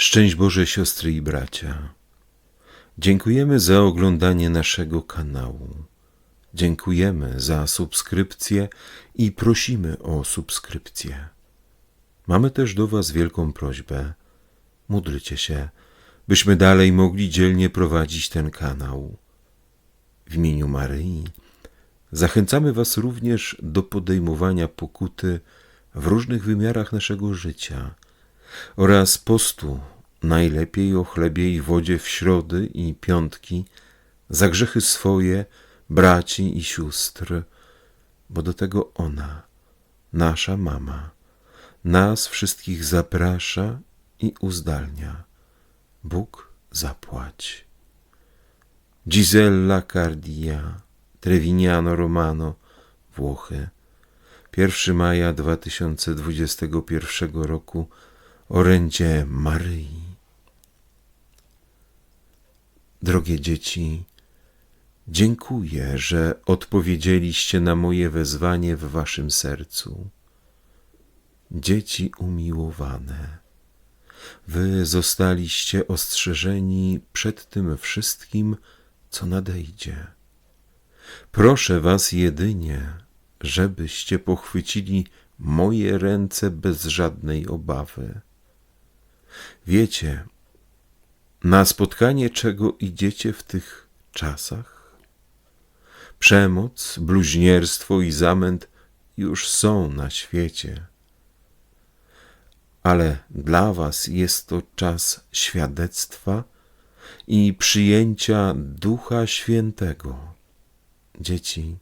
Szczęść Boże, siostry i bracia. Dziękujemy za oglądanie naszego kanału. Dziękujemy za subskrypcję i prosimy o subskrypcję. Mamy też do Was wielką prośbę. Módlcie się, byśmy dalej mogli dzielnie prowadzić ten kanał. W imieniu Maryi zachęcamy Was również do podejmowania pokuty w różnych wymiarach naszego życia oraz postu, najlepiej o chlebie i wodzie w środy i piątki, za grzechy swoje, braci i sióstr, bo do tego ona, nasza mama, nas wszystkich zaprasza i uzdalnia. Bóg zapłać. Gisella Cardia, Trevignano Romano, Włochy. 1 maja 2021 roku orędzie Maryi. Drogie dzieci, dziękuję, że odpowiedzieliście na moje wezwanie w waszym sercu. Dzieci umiłowane, wy zostaliście ostrzeżeni przed tym wszystkim, co nadejdzie. Proszę was jedynie, żebyście pochwycili moje ręce bez żadnej obawy. Wiecie, na spotkanie czego idziecie w tych czasach? Przemoc, bluźnierstwo i zamęt już są na świecie. Ale dla was jest to czas świadectwa i przyjęcia Ducha Świętego. Dzieci,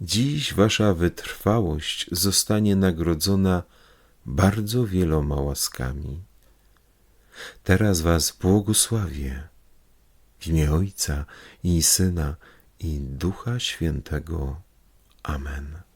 dziś wasza wytrwałość zostanie nagrodzona bardzo wieloma łaskami. Teraz was błogosławię w imię Ojca i Syna i Ducha Świętego. Amen.